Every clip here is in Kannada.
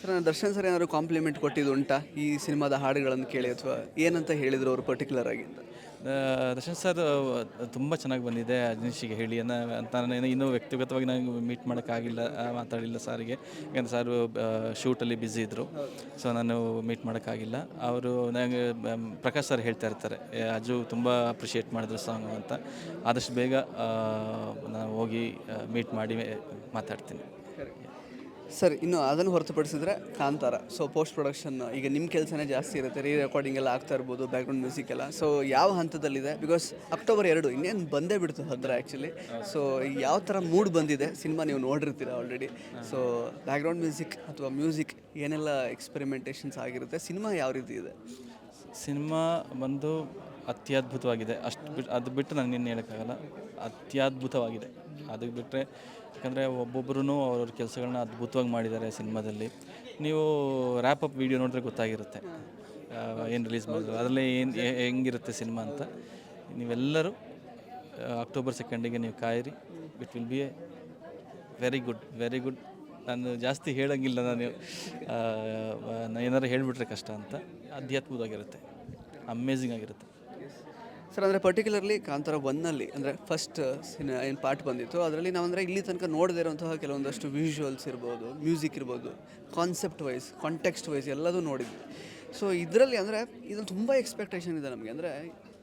ಸರ್ ನಾನು ದರ್ಶನ್ ಸರ್ ಏನಾದ್ರು ಕಾಂಪ್ಲಿಮೆಂಟ್ ಕೊಟ್ಟಿದ್ದು ಉಂಟಾ? ಈ ಸಿನಿಮಾದ ಹಾಡುಗಳನ್ನು ಕೇಳಿ ಅಥವಾ ಏನಂತ ಹೇಳಿದರು ಅವರು ಪರ್ಟಿಕ್ಯುಲರ್ ಆಗಿ ಅಂತ? ದರ್ಶನ್ ಸರ್ ತುಂಬ ಚೆನ್ನಾಗಿ ಬಂದಿದೆ ಅಜನೀಶಿಗೆ ಹೇಳಿ. ಅನ್ನೋ ಅಂತ ನಾನು ಇನ್ನೂ ವ್ಯಕ್ತಿಗತವಾಗಿ ನಾನು ಮೀಟ್ ಮಾಡೋಕ್ಕಾಗಿಲ್ಲ ಮಾತಾಡಿಲ್ಲ ಸಾರಿಗೆ ಯಾಕಂದರೆ ಸಾರು ಶೂಟಲ್ಲಿ ಬ್ಯುಸಿ ಇದ್ದರು ಸೊ ನಾನು ಮೀಟ್ ಮಾಡೋಕ್ಕಾಗಿಲ್ಲ ಅವರು ನನಗೆ ಪ್ರಕಾಶ್ ಸರ್ ಹೇಳ್ತಾ ಇರ್ತಾರೆ ಅಜು ತುಂಬ ಅಪ್ರಿಷಿಯೇಟ್ ಮಾಡಿದ್ರು ಸಾಂಗು ಅಂತ. ಆದಷ್ಟು ಬೇಗ ನಾನು ಹೋಗಿ ಮೀಟ್ ಮಾಡಿ ಮಾತಾಡ್ತೀನಿ. ಸರ್, ಇನ್ನು ಅದನ್ನು ಹೊರತುಪಡಿಸಿದ್ರೆ ಕಾಂತಾರ. ಸೊ ಪೋಸ್ಟ್ ಪ್ರೊಡಕ್ಷನ್ ಈಗ ನಿಮ್ಮ ಕೆಲಸನೇ ಜಾಸ್ತಿ ಇರುತ್ತೆ ರೀ ರೆಕಾರ್ಡಿಂಗ್ ಎಲ್ಲ ಆಗ್ತಾ ಇರ್ಬೋದು ಬ್ಯಾಕ್ಗ್ರೌಂಡ್ ಮ್ಯೂಸಿಕ್ ಎಲ್ಲ. ಸೊ ಯಾವ ಹಂತದಲ್ಲಿದೆ? ಬಿಕಾಸ್ ಅಕ್ಟೋಬರ್ ಎರಡು, ಇನ್ನೇನು ಬಂದೇ ಬಿಡ್ತು ಹತ್ರ ಆ್ಯಕ್ಚುಲಿ ಸೊ ಯಾವ ಥರ ಮೂಡ್ ಬಂದಿದೆ? ಸಿನಿಮಾ ನೀವು ನೋಡಿರ್ತೀರ ಆಲ್ರೆಡಿ ಸೊ ಬ್ಯಾಕ್ಗ್ರೌಂಡ್ ಮ್ಯೂಸಿಕ್ ಅಥವಾ ಮ್ಯೂಸಿಕ್ ಏನೆಲ್ಲ ಎಕ್ಸ್ಪೆರಿಮೆಂಟೇಷನ್ಸ್ ಆಗಿರುತ್ತೆ? ಸಿನಿಮಾ ಯಾವ ರೀತಿ ಇದೆ? ಸಿನಿಮಾ ಬಂದು ಅತ್ಯದ್ಭುತವಾಗಿದೆ. ಅಷ್ಟು ಬಿಟ್ಟು ಅದು ಬಿಟ್ಟು ನಾನು ಇನ್ನೇನು ಹೇಳೋಕ್ಕಾಗಲ್ಲ. ಅತ್ಯದ್ಭುತವಾಗಿದೆ. ಅದು ಬಿಟ್ಟರೆ ಯಾಕಂದರೆ ಒಬ್ಬೊಬ್ಬರೂ ಅವ್ರವ್ರ ಕೆಲಸಗಳನ್ನ ಅದ್ಭುತವಾಗಿ ಮಾಡಿದ್ದಾರೆ ಸಿನಿಮಾದಲ್ಲಿ. ನೀವು ರ್ಯಾಪ್ ಅಪ್ ವಿಡಿಯೋ ನೋಡಿದ್ರೆ ಗೊತ್ತಾಗಿರುತ್ತೆ. ಏನು ರಿಲೀಸ್ ಮಾಡಿದ್ರು. ಅದರಲ್ಲಿ ಏನು ಹೆಂಗಿರುತ್ತೆ ಸಿನಿಮಾ ಅಂತ. ನೀವೆಲ್ಲರೂ ಅಕ್ಟೋಬರ್ ಸೆಕೆಂಡಿಗೆ ನೀವು ಕಾಯಿರಿ. It will be a very good very good ನಾನು ಜಾಸ್ತಿ ಹೇಳೋಂಗಿಲ್ಲ ನಾನು ನಾನು ಏನಾರು ಹೇಳಿಬಿಟ್ರೆ ಕಷ್ಟ ಅಂತ. ಅಧ್ಯಾತ್ಮವಾಗಿರುತ್ತೆ ಅಮೇಝಿಂಗ್ ಆಗಿರುತ್ತೆ. ಸರ್, ಅಂದರೆ ಪರ್ಟಿಕ್ಯುಲರ್ಲಿ ಕಾಂತಾರ ಒನ್ನಲ್ಲಿ, ಅಂದರೆ ಫಸ್ಟ್ ಏನು ಪಾರ್ಟ್ ಬಂದಿತ್ತು, ಅದರಲ್ಲಿ ನಾವಂದರೆ ಇಲ್ಲಿ ತನಕ ನೋಡದೇ ಇರುವಂತಹ ಕೆಲವೊಂದಷ್ಟು ವಿಜುವಲ್ಸ್ ಇರ್ಬೋದು ಮ್ಯೂಸಿಕ್ ಇರ್ಬೋದು ಕಾನ್ಸೆಪ್ಟ್ ವೈಸ್ ಕಾಂಟೆಕ್ಸ್ಟ್ ವೈಸ್ ಎಲ್ಲದೂ ನೋಡಿದ್ವಿ. ಸೊ ಇದರಲ್ಲಿ ಅಂದರೆ ಇದು ತುಂಬ ಎಕ್ಸ್ಪೆಕ್ಟೇಷನ್ ಇದೆ ನಮಗೆ. ಅಂದರೆ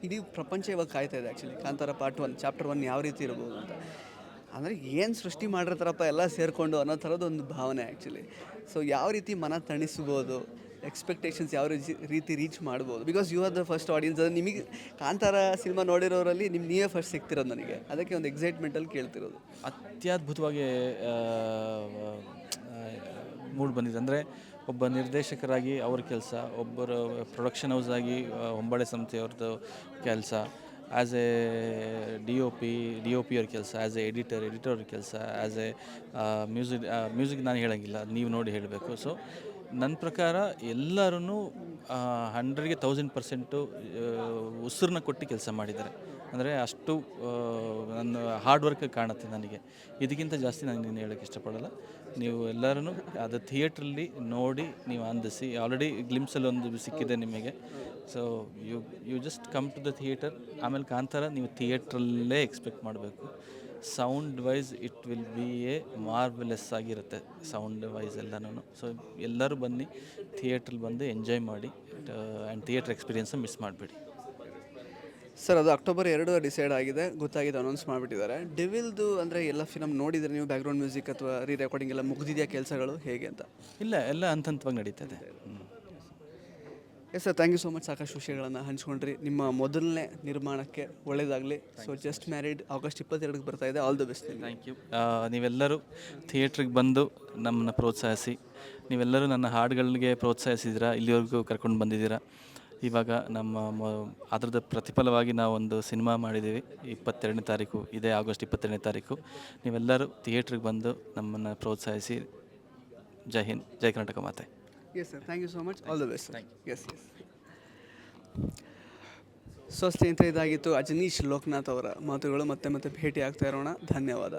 ಇಡೀ ಪ್ರಪಂಚ ಇವಾಗ ಕಾಯ್ತಾ ಇದೆ actually Kantara part one chapter one ಯಾವ ರೀತಿ ಇರ್ಬೋದು ಅಂತ. ಅಂದರೆ ಏನು ಸೃಷ್ಟಿ ಮಾಡಿರ್ತಾರಪ್ಪ ಎಲ್ಲ ಸೇರಿಕೊಂಡು ಅನ್ನೋ ಥರದ್ದು ಒಂದು ಭಾವನೆ ಆ್ಯಕ್ಚುಲಿ ಸೊ ಯಾವ ರೀತಿ ಮನ ತಣಿಸ್ಬೋದು ಎಕ್ಸ್ಪೆಕ್ಟೇಷನ್ಸ್ ಯಾವ ರೀತಿ ರೀಚ್ ಮಾಡ್ಬೋದು? Because you are the first audience ಅದು ನಿಮಗೆ, ಕಾಂತಾರ ಸಿನಿಮಾ ನೋಡಿರೋರಲ್ಲಿ ನಿಮ್ಮ ನೀವೇ ಫಸ್ಟ್ ಸಿಗ್ತಿರೋದು ನನಗೆ. ಅದಕ್ಕೆ ಒಂದು ಎಕ್ಸೈಟ್ಮೆಂಟಲ್ಲಿ ಕೇಳ್ತಿರೋದು. ಅತ್ಯದ್ಭುತವಾಗಿ ಮೂಡ್ ಬಂದಿದೆ. ಅಂದರೆ ಒಬ್ಬ ನಿರ್ದೇಶಕರಾಗಿ ಅವ್ರ ಕೆಲಸ, ಒಬ್ಬರು ಪ್ರೊಡಕ್ಷನ್ ಹೌಸ್ ಆಗಿ ಹೊಂಬಾಳೆ ಸಂಸ್ಥೆಯವ್ರದ್ದು ಕೆಲಸ as a D O P D O P ಅವ್ರ ಕೆಲಸ ಆ್ಯಸ್ ಎ ಎಡಿಟರ್ ಎಡಿಟರ್ ಅವ್ರ ಕೆಲಸ ಆ್ಯಸ್ ಎ ಮ್ಯೂಸಿಕ್ ಮ್ಯೂಸಿಕ್ ನಾನು ಹೇಳೋಂಗಿಲ್ಲ, ನೀವು ನೋಡಿ ಹೇಳಬೇಕು. ಸೊ ನನ್ನ ಪ್ರಕಾರ ಎಲ್ಲರೂ ಹಂಡ್ರೆಡ್ಗೆ ತೌಸಂಡ್ ಪರ್ಸೆಂಟು ಉಸಿರನ್ನ ಕೊಟ್ಟು ಕೆಲಸ ಮಾಡಿದ್ದಾರೆ. ಅಂದರೆ ಅಷ್ಟು ನನ್ನ ಹಾರ್ಡ್ ವರ್ಕ್ ಕಾಣುತ್ತೆ ನನಗೆ. ಇದಕ್ಕಿಂತ ಜಾಸ್ತಿ ನಾನು ನೀನು ಹೇಳೋಕ್ಕೆ ಇಷ್ಟಪಡಲ್ಲ. ನೀವು ಎಲ್ಲರೂ ಅದು ಥಿಯೇಟ್ರಲ್ಲಿ ನೋಡಿ ನೀವು ಅಂದಿಸಿ ಆಲ್ರೆಡಿ ಗ್ಲಿಮ್ಸಲ್ಲಿ ಒಂದು ಸಿಕ್ಕಿದೆ ನಿಮಗೆ. So you you just come to the theatre ಆಮೇಲೆ ಕಾಂತಾರ ನೀವು ಥಿಯೇಟ್ರಲ್ಲೇ ಎಕ್ಸ್ಪೆಕ್ಟ್ ಮಾಡಬೇಕು. Sound wise it will be a marvellous ಆಗಿರುತ್ತೆ ಸೌಂಡ್ ವೈಸ್ ಎಲ್ಲನೂ ಸೊ ಎಲ್ಲರೂ ಬನ್ನಿ ಥಿಯೇಟ್ರಲ್ಲಿ ಬಂದು ಎಂಜಾಯ್ ಮಾಡಿ ಆ್ಯಂಡ್ ಥಿಯೇಟ್ರ್ ಎಕ್ಸ್ಪೀರಿಯನ್ಸ್ ಮಿಸ್ ಮಾಡಬೇಡಿ. ಸರ್ ಅದು ಅಕ್ಟೋಬರ್ ಎರಡು ಡಿಸೈಡ್ ಆಗಿದೆ. ಗೊತ್ತಾಗಿದೆ ಅನೌನ್ಸ್ ಮಾಡಿಬಿಟ್ಟಿದ್ದಾರೆ. ಡೆವಿಲ್ದು ಅಂದರೆ ಎಲ್ಲ ಫಿಲಮ್ ನೋಡಿದರೆ ನೀವು ಬ್ಯಾಕ್ಗ್ರೌಂಡ್ ಮ್ಯೂಸಿಕ್ ಅಥವಾ ರೀ ರೆಕಾರ್ಡಿಂಗ್ ಎಲ್ಲ ಮುಗಿದಿದೆಯಾ ಕೆಲಸಗಳು? ಹೇಗೆ ಅಂತ? ಇಲ್ಲ ಎಲ್ಲ ಅಂತಂತವಾಗಿ ನಡೀತದೆ. Yes sir thank you so much ಸಾಕಷ್ಟು ವಿಷಯಗಳನ್ನು ಹಂಚ್ಕೊಂಡ್ರಿ. ನಿಮ್ಮ ಮೊದಲನೇ ನಿರ್ಮಾಣಕ್ಕೆ ಒಳ್ಳೇದಾಗಲಿ. ಸೊ ಜಸ್ಟ್ ಮ್ಯಾರಿಡ್ ಆಗಸ್ಟ್ ಇಪ್ಪತ್ತೆರಡಕ್ಕೆ ಬರ್ತಾ ಇದೆ. All the best thank you ನೀವೆಲ್ಲರೂ ಥಿಯೇಟ್ರಿಗೆ ಬಂದು ನಮ್ಮನ್ನು ಪ್ರೋತ್ಸಾಹಿಸಿ. ನೀವೆಲ್ಲರೂ ನನ್ನ ಹಾಡುಗಳಿಗೆ ಪ್ರೋತ್ಸಾಹಿಸಿದ್ದೀರಾ? ಇಲ್ಲಿವರೆಗೂ ಕರ್ಕೊಂಡು ಬಂದಿದ್ದೀರಾ? ಇವಾಗ ನಮ್ಮ ಮ ಅದರದ ಪ್ರತಿಫಲವಾಗಿ ನಾವು ಒಂದು ಸಿನಿಮಾ ಮಾಡಿದ್ದೀವಿ. ಇಪ್ಪತ್ತೆರಡನೇ ತಾರೀಕು ಇದೇ ಆಗಸ್ಟ್ ಇಪ್ಪತ್ತೆರಡನೇ ತಾರೀಕು. ನೀವೆಲ್ಲರೂ ಥಿಯೇಟ್ರಿಗೆ ಬಂದು ನಮ್ಮನ್ನು ಪ್ರೋತ್ಸಾಹಿಸಿ. ಜೈ ಹಿಂದ್ ಜೈ ಕರ್ನಾಟಕ ಮಾತೆ. Yes sir thank you so much all the best yes yes so ಸ್ನೇಹಿತರೆ ಇದಾಗಿತ್ತು ಅಜನೀಶ್ ಲೋಕನಾಥ್ ಅವರ ಮಾತುಗಳು. ಮತ್ತೆ ಮತ್ತೆ ಭೇಟಿ ಆಗ್ತಾ ಇರೋಣ. ಧನ್ಯವಾದ.